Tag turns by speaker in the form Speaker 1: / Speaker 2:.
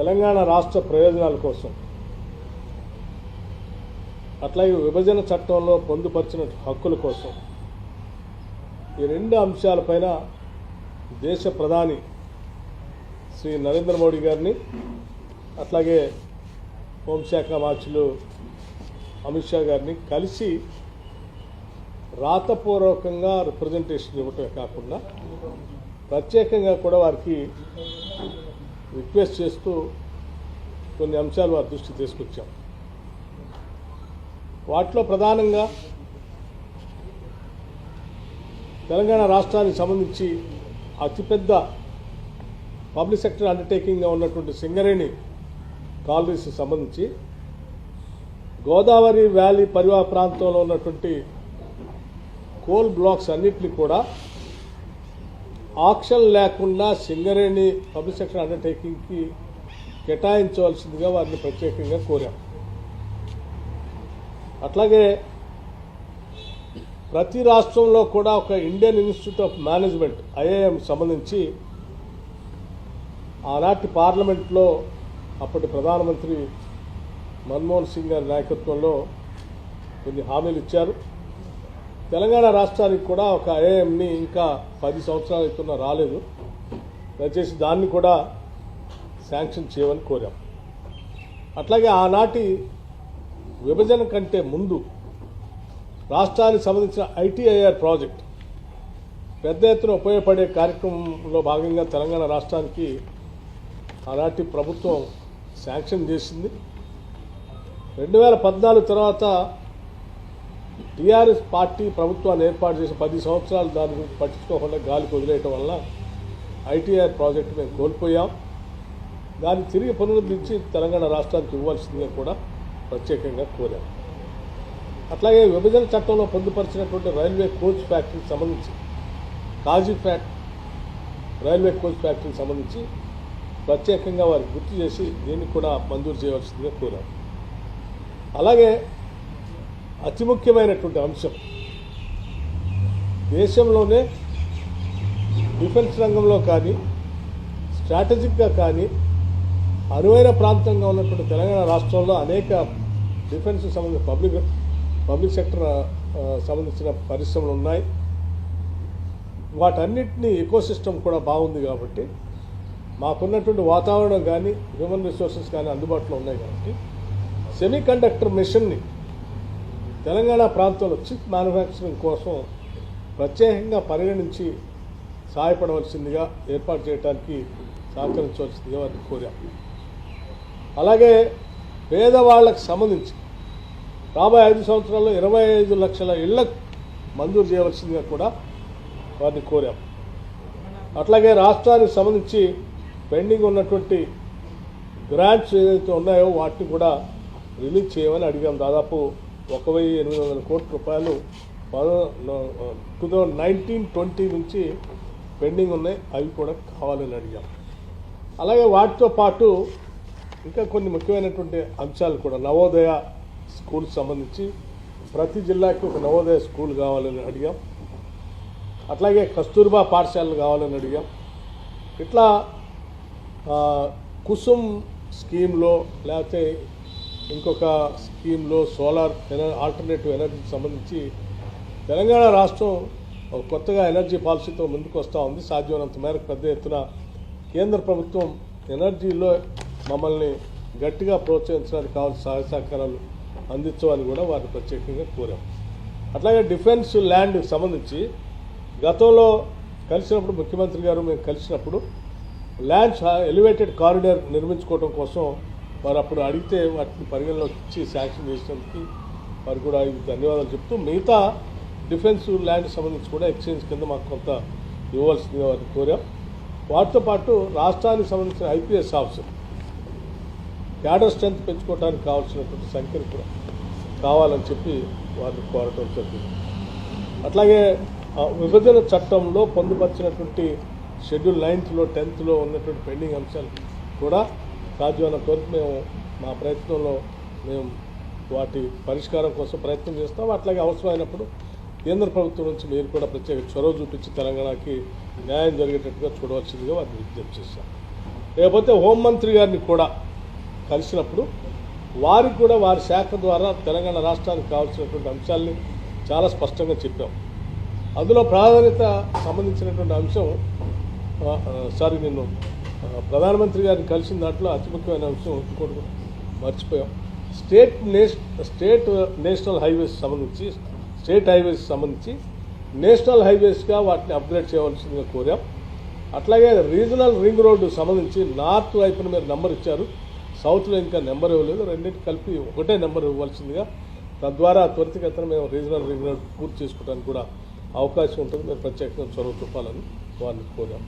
Speaker 1: తెలంగాణ రాష్ట్ర ప్రయోజనాల కోసం. అట్లాగే విభజన చట్టంలో పొందుపరిచిన హక్కుల కోసం. ఈ రెండు అంశాలపైన దేశ ప్రధాని శ్రీ నరేంద్ర మోడీ గారిని అట్లాగే హోంశాఖ మార్చులు అమిత్ షా గారిని కలిసి రాతపూర్వకంగా రిప్రజెంటేషన్ ఇవ్వటమే కాకుండా ప్రత్యేకంగా కూడా వారికి రిక్వెస్ట్ చేస్తూ కొన్ని అంశాలు వారి దృష్టి తీసుకొచ్చాం. వాటిలో ప్రధానంగా తెలంగాణ రాష్ట్రానికి సంబంధించి అతిపెద్ద పబ్లిక్ సెక్టర్ అండర్టేకింగ్గా ఉన్నటువంటి సింగరేణి కాలనీస్కి సంబంధించి గోదావరి వ్యాలీ పరివాహ ప్రాంతంలో ఉన్నటువంటి కోల్ బ్లాక్స్ అన్నింటినీ కూడా ఆక్షన్ లేకుండా సింగరేణి పబ్లిక్ సెక్టర్ అండర్టేకింగ్కి కేటాయించవలసిందిగా వారిని ప్రత్యేకంగా కోరాం. అట్లాగే ప్రతి రాష్ట్రంలో కూడా ఒక Indian Institute of Management IIM సంబంధించి ఆనాటి పార్లమెంట్లో అప్పటి ప్రధానమంత్రి మన్మోహన్ సింగ్ గారి నాయకత్వంలో కొన్ని హామీలు ఇచ్చారు. తెలంగాణ రాష్ట్రానికి కూడా ఒక ఐఐఎంని ఇంకా పది సంవత్సరాలు అవుతున్నా రాలేదు. దయచేసి దాన్ని కూడా శాంక్షన్ చేయమని కోరాం. అట్లాగే ఆనాటి విభజన కంటే ముందు రాష్ట్రానికి సంబంధించిన ఐటీఐఆర్ ప్రాజెక్ట్ పెద్ద ఎత్తున ఉపయోగపడే కార్యక్రమంలో భాగంగా తెలంగాణ రాష్ట్రానికి ఆనాటి ప్రభుత్వం శాంక్షన్ చేసింది. రెండు వేల పద్నాలుగు తర్వాత టీఆర్ఎస్ పార్టీ ప్రభుత్వాన్ని ఏర్పాటు చేసి పది సంవత్సరాలు దాని గురించి పట్టించుకోకుండా గాలికి వదిలేయటం వల్ల ఐటీఆర్ ప్రాజెక్టు మేము కోల్పోయాం. దాన్ని తిరిగి పునరుద్ధరించి తెలంగాణ రాష్ట్రానికి ఇవ్వాల్సిందిగా కూడా ప్రత్యేకంగా కోరాం. అట్లాగే విభజన చట్టంలో పొందుపరిచినటువంటి రైల్వే కోచ్ ఫ్యాక్టరీకి సంబంధించి కాజీ కాజీఫ్యాట్ రైల్వే కోచ్ ఫ్యాక్టరీకి సంబంధించి ప్రత్యేకంగా వారికి గుర్తు చేసి దీన్ని కూడా మంజూరు చేయవలసిందిగా కోరాం. అలాగే అతి ముఖ్యమైనటువంటి అంశం. దేశంలోనే డిఫెన్స్ రంగంలో కానీ స్ట్రాటజిక్గా కానీ అనువైన ప్రాంతంగా ఉన్నటువంటి తెలంగాణ రాష్ట్రంలో అనేక డిఫెన్స్ సంబంధించిన పబ్లిక్ పబ్లిక్ సెక్టర్ సంబంధించిన పరిశ్రమలు ఉన్నాయి. వాటన్నిటినీ ఎకోసిస్టమ్ కూడా బాగుంది కాబట్టి మాకున్నటువంటి వాతావరణం కానీ హ్యూమన్ రిసోర్సెస్ కానీ అందుబాటులో ఉన్నాయి కాబట్టి సెమీ కండక్టర్ మిషన్ని తెలంగాణ ప్రాంతంలో చిప్ మ్యానుఫ్యాక్చరింగ్ కోసం ప్రత్యేకంగా పరిగణించి సహాయపడవలసిందిగా ఏర్పాటు చేయడానికి సహకరించవలసిందిగా వారిని కోరాం. అలాగే పేదవాళ్ళకు సంబంధించి రాబోయే ఐదు సంవత్సరాల్లో ఇరవై ఐదు లక్షల ఇళ్ళకు మంజూరు చేయవలసిందిగా కూడా వారిని కోరాం. అట్లాగే రాష్ట్రానికి సంబంధించి పెండింగ్ ఉన్నటువంటి గ్రాంట్స్ ఏదైతే ఉన్నాయో వాటిని కూడా రిలీజ్ చేయమని అడిగాం. దాదాపు ఒక వెయ్యి ఎనిమిది వందల కోట్ల రూపాయలు టూ థౌజండ్ నైన్టీన్ ట్వంటీ నుంచి పెండింగ్ ఉన్నాయి. అవి కూడా కావాలని అడిగాం. అలాగే వాటితో పాటు ఇంకా కొన్ని ముఖ్యమైనటువంటి అంశాలు కూడా. నవోదయ స్కూల్కి సంబంధించి ప్రతి జిల్లాకి ఒక నవోదయ స్కూల్ కావాలని అడిగాం. అట్లాగే కస్తూర్బా పాఠశాలలు కావాలని అడిగాం. ఇట్లా కుసుమ్ స్కీమ్లో లేకపోతే ఇంకొక స్కీమ్లో సోలార్ ఎనర్ ఆల్టర్నేటివ్ ఎనర్జీకి సంబంధించి తెలంగాణ రాష్ట్రం ఒక కొత్తగా ఎనర్జీ పాలసీతో ముందుకు వస్తూ ఉంది. సాధ్యమైనంత మేరకు పెద్ద ఎత్తున కేంద్ర ప్రభుత్వం ఎనర్జీలో మమ్మల్ని గట్టిగా ప్రోత్సహించడానికి కావాల్సిన సహాయ సహకారాలు అందించమని కూడా వారిని ప్రత్యేకంగా కోరాం. అట్లాగే డిఫెన్స్ ల్యాండ్ సంబంధించి గతంలో కలిసినప్పుడు ముఖ్యమంత్రి గారు మేము కలిసినప్పుడు ల్యాండ్స్ ఎలివేటెడ్ కారిడార్ నిర్మించుకోవడం కోసం వారు అప్పుడు అడిగితే వాటిని పరిగణలోకి ఇచ్చి శాంక్షన్ చేసినందుకు వారు కూడా ధన్యవాదాలు చెప్తూ మిగతా డిఫెన్స్ ల్యాండ్ సంబంధించి కూడా ఎక్స్చేంజ్ కింద మాకు కొంత ఇవ్వాల్సిందిగా వారిని కోరాం. వాటితో పాటు రాష్ట్రానికి సంబంధించిన ఐపీఎస్ ఆఫీసర్ క్యాడర్ స్ట్రెంత్ పెంచుకోవడానికి కావాల్సినటువంటి సంఖ్యను కూడా కావాలని చెప్పి వారిని కోరటం జరిగింది. అట్లాగే విభజన చట్టంలో పొందుపరిచినటువంటి షెడ్యూల్ నైన్త్లో టెన్త్లో ఉన్నటువంటి పెండింగ్ అంశాలు కూడా సాధ్యమైనంత కొరకు మేము మా ప్రయత్నంలో మేము వాటి పరిష్కారం కోసం ప్రయత్నం చేస్తాం. అట్లాగే అవసరమైనప్పుడు కేంద్ర ప్రభుత్వం నుంచి మీరు కూడా ప్రత్యేక చొరవ చూపించి తెలంగాణకి న్యాయం జరిగేటట్టుగా చూడవలసిందిగా వారిని విజ్ఞప్తి చేశాం. లేకపోతే హోంమంత్రి గారిని కూడా కలిసినప్పుడు వారికి కూడా వారి శాఖ ద్వారా తెలంగాణ రాష్ట్రానికి కావాల్సినటువంటి అంశాలని చాలా స్పష్టంగా చెప్పాం. అందులో ప్రాధాన్యత సంబంధించినటువంటి అంశం సారీ నిన్ను ప్రధానమంత్రి గారిని కలిసిన దాంట్లో అతి ముఖ్యమైన అంశం ఇంకోటి మర్చిపోయాం. స్టేట్ నేష్ స్టేట్ నేషనల్ హైవేస్ సంబంధించి స్టేట్ హైవేస్ సంబంధించి నేషనల్ హైవేస్గా వాటిని అప్గ్రేడ్ చేయవలసిందిగా కోరాం. అట్లాగే రీజనల్ రింగ్ రోడ్డు సంబంధించి నార్త్ వైపున మీరు నెంబర్ ఇచ్చారు. సౌత్లో ఇంకా నెంబర్ ఇవ్వలేదు. రెండింటి కలిపి ఒకటే నెంబర్ ఇవ్వాల్సిందిగా. తద్వారా త్వరితగతిన మేము రీజనల్ రింగ్ రోడ్ పూర్తి చేసుకోవడానికి కూడా అవకాశం ఉంటుంది. మీరు ప్రత్యేకంగా చొరవ చూపాలని వారిని కోరాం.